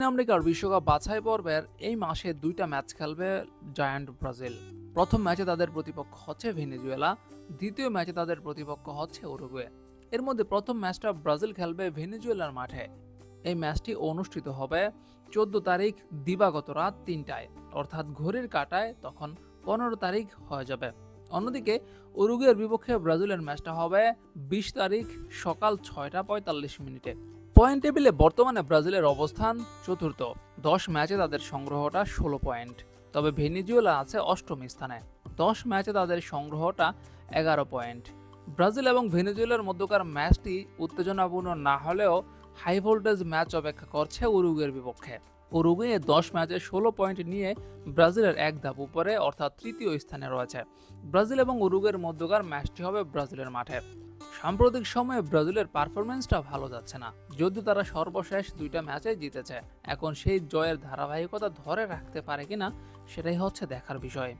আমেরিকার বিশ্বকাপ বাছাই পর্বের এই মাসে দুইটা ম্যাচ খেলবে জায়ান্ট ব্রাজিল। প্রথম ম্যাচে তাদের প্রতিপক্ষ হচ্ছে ভেনেজুয়েলা, দ্বিতীয় ম্যাচে তাদের প্রতিপক্ষ হচ্ছে উরুগুয়ে। এর মধ্যে প্রথম ম্যাচটা ব্রাজিল খেলবে ভেনেজুয়েলার মাঠে। এই ম্যাচটি অনুষ্ঠিত হবে চোদ্দ তারিখ দিবাগত রাত তিনটায়, অর্থাৎ ঘড়ির কাটায় তখন পনেরো তারিখ হয়ে যাবে। অন্যদিকে উরুগুয়ের বিপক্ষে ব্রাজিলের ম্যাচটা হবে বিশ তারিখ সকাল ছয়টা পঁয়তাল্লিশ মিনিটে। পয়েন্ট টেবিলে বর্তমানে ব্রাজিলের অবস্থান চতুর্থ। দশ ম্যাচে তাদের সংগ্রহটা ষোলো পয়েন্ট। তবে ভেনিজুয়েলা আছে অষ্টম স্থানে। দশ ম্যাচে তাদের সংগ্রহটা এগারো পয়েন্ট। ব্রাজিল এবং ভেনেজুয়েলার মধ্যকার ম্যাচটি উত্তেজনাপূর্ণ না হলেও হাই ভোল্টেজ ম্যাচ অপেক্ষা করছে উরুগুয়ের বিপক্ষে। উরুগুয়ে দশ ম্যাচে ষোলো পয়েন্ট নিয়ে ব্রাজিলের এক ধাপ উপরে, অর্থাৎ তৃতীয় স্থানে রয়েছে। ব্রাজিল এবং উরুগুয়ের মধ্যকার ম্যাচটি হবে ব্রাজিলের মাঠে। সাম্প্রতিক সময়ে ব্রাজিলের পারফরমেন্সটা ভালো যাচ্ছে না। যদিও তারা সর্বশেষ দুইটা ম্যাচে জিতেছে, এখন সেই জয়ের ধারাবাহিকতা ধরে রাখতে পারে কিনা, সেটাই হচ্ছে দেখার বিষয়।